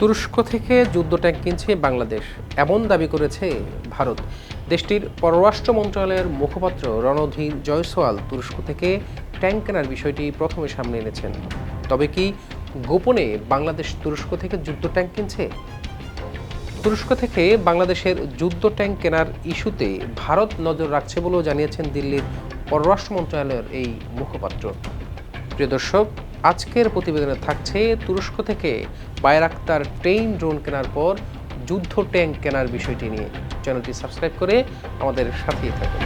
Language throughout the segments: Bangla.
তুরস্ক থেকে যুদ্ধ ট্যাঙ্ক কিনছে বাংলাদেশ। এমন দাবি করেছে ভারত। দেশটির পররাষ্ট্র মন্ত্রণালয়ের মুখপাত্র রণধীর জয়সওয়াল তুরস্ক থেকে ট্যাঙ্ক কেনার বিষয়টি প্রথমে সামনে এনেছেন। তবে কি গোপনে বাংলাদেশ তুরস্ক থেকে যুদ্ধ ট্যাঙ্ক কিনছে? তুরস্ক থেকে বাংলাদেশের যুদ্ধ ট্যাঙ্ক কেনার ইস্যুতে ভারত নজর রাখছে বলেও জানিয়েছেন দিল্লির পররাষ্ট্র মন্ত্রণালয়ের এই মুখপাত্র। প্রিয় দর্শক আজকের প্রতিবেদনে থাকছে তুরস্ক থেকে বায়রাক্তার ট্রেন ড্রোন কেনার পর যুদ্ধ ট্যাঙ্ক কেনার বিষয়টি নিয়ে। চ্যানেলটি সাবস্ক্রাইব করে আমাদের সাথেই থাকুন।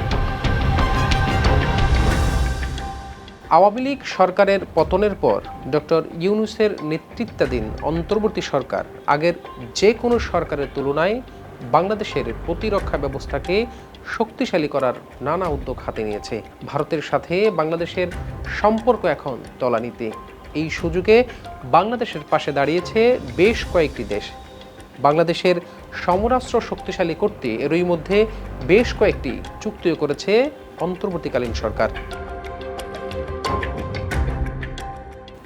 আওয়ামী লীগ সরকারের পতনের পর ডক্টর ইউনুসের নেতৃত্বাধীন অন্তর্বর্তী সরকার আগের যে কোনো সরকারের তুলনায় বাংলাদেশের প্রতিরক্ষা ব্যবস্থাকে শক্তিশালী করার নানা উদ্যোগ হাতে নিয়েছে। ভারতের সাথে বাংলাদেশের সম্পর্ক এখন তলানিতে। এই সুযোগে বাংলাদেশের পাশে দাঁড়িয়েছে বেশ কয়েকটি দেশ। বাংলাদেশের সমরাস্ত্র শক্তিশালী করতে এরই মধ্যে বেশ কয়েকটি চুক্তিও করেছে অন্তর্বর্তীকালীন সরকার।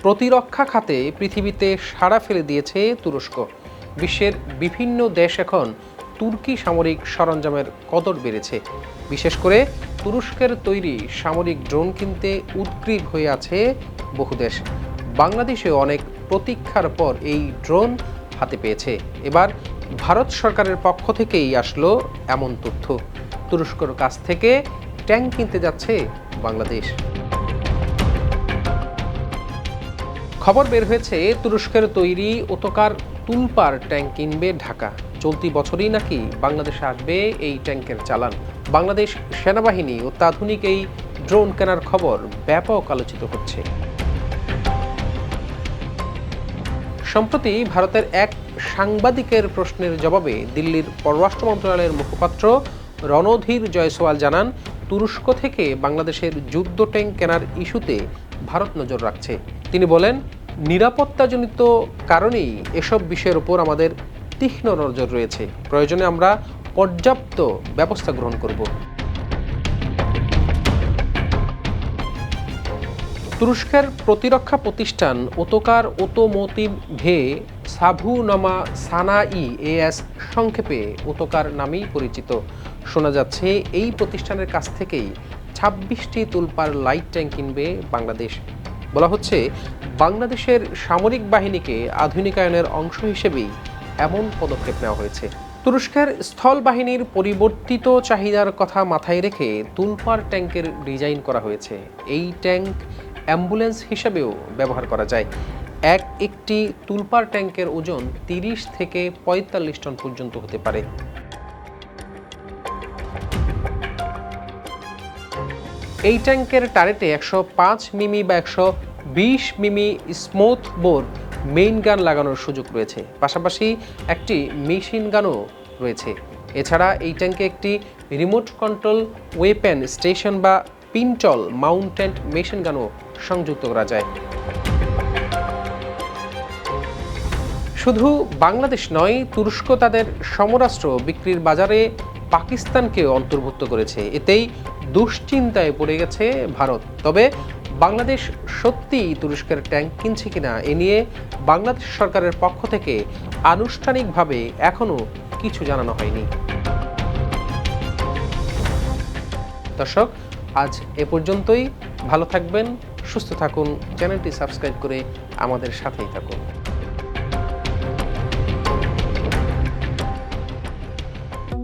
প্রতিরক্ষা খাতে পৃথিবীতে সাড়া ফেলে দিয়েছে তুরস্ক। বিশ্বের বিভিন্ন দেশ এখন তুর্কি সামরিক সরঞ্জামের কদর বেড়েছে। বিশেষ করে তুরস্কের তৈরি সামরিক ড্রোন কিনতে উদ্গ্রীব হয়ে আছে বহু দেশ। অনেক প্রতীক্ষার পর এই ড্রোন হাতে পেয়েছে। এবার ভারত সরকারের পক্ষ থেকেই আসলো এমন তথ্য। তুরস্কর কাছ থেকে ট্যাঙ্ক কিনতে যাচ্ছে বাংলাদেশ। খবর বের হয়েছে, তুরস্কের তৈরি ওতকার তুলপার ট্যাঙ্ক কিনবে ঢাকা। চলতি বছরই নাকি বাংলাদেশে আসবে এই ট্যাঙ্কের চালান। বাংলাদেশ সেনাবাহিনী অত্যাধুনিক এই ড্রোন কেনার খবর ব্যাপক আলোচিত হচ্ছে। সম্প্রতি ভারতের এক সাংবাদিকের প্রশ্নের জবাবে দিল্লির পররাষ্ট্র মন্ত্রণালয়ের মুখপাত্র রণধীর জয়সওয়াল জানান, তুরস্ক থেকে বাংলাদেশের যুদ্ধ ট্যাঙ্ক কেনার ইস্যুতে ভারত নজর রাখছে। তিনি বলেন, নিরাপত্তাজনিত কারণেই এসব বিষয়ের উপর আমাদের তীক্ষ্ণ নজর রয়েছে। প্রয়োজনে আমরা পর্যাপ্ত ব্যবস্থা গ্রহণ করব। তুরস্কের প্রতিরক্ষা প্রতিষ্ঠান ওতকার ওতোমোটিভ ভে সাভু নামা সানাই এএস সংক্ষেপে ওতকার নামেই পরিচিত। শোনা যাচ্ছে, এই প্রতিষ্ঠানের কাছ থেকেই ছাব্বিশটি তুলপার লাইট ট্যাঙ্ক কিনবে বাংলাদেশ। বলা হচ্ছে, বাংলাদেশের সামরিক বাহিনীকে আধুনিকায়নের অংশ হিসেবেই এমন পদক্ষেপ নেওয়া হয়েছে। তুরস্কের স্থল বাহিনীর পরিবর্তিত চাহিদার কথা মাথায় রেখে তুলপার ট্যাঙ্কের ডিজাইন করা হয়েছে। এই ট্যাঙ্ক অ্যাম্বুলেন্স হিসেবেও ব্যবহার করা যায়। এক একটি তুলপার ট্যাঙ্কের ওজন তিরিশ থেকে পঁয়তাল্লিশ টন পর্যন্ত হতে পারে। এই ট্যাঙ্কের টারেটে একশো পাঁচ মিমি বা একশো বিশ মিমি স্মুথ বোর মেইন গান লাগানোর সুযোগ রয়েছে। পাশাপাশি একটি মেশিন গানও রয়েছে। এছাড়া এই ট্যাঙ্কে একটি রিমোট কন্ট্রোল, ওয়েপেন স্টেশন বা পিনটল মাউন্টেড মেশিন গানও সংযুক্ত করা যায়। শুধু বাংলাদেশ নয়, তুরস্ক তাদের সমরাষ্ট্র বিক্রির বাজারে পাকিস্তানকেও অন্তর্ভুক্ত করেছে। এতেই দুশ্চিন্তায় পড়ে গেছে ভারত। তবে বাংলাদেশ সত্যিই তুরস্কের ট্যাঙ্ক কিনছে কিনা এ নিয়ে বাংলাদেশ সরকারের পক্ষ থেকে আনুষ্ঠানিকভাবে এখনও কিছু জানানো হয়নি। দর্শক, আজ এ পর্যন্তই। ভালো থাকবেন, সুস্থ থাকুন, চ্যানেলটি সাবস্ক্রাইব করে আমাদের সাথেই থাকুন।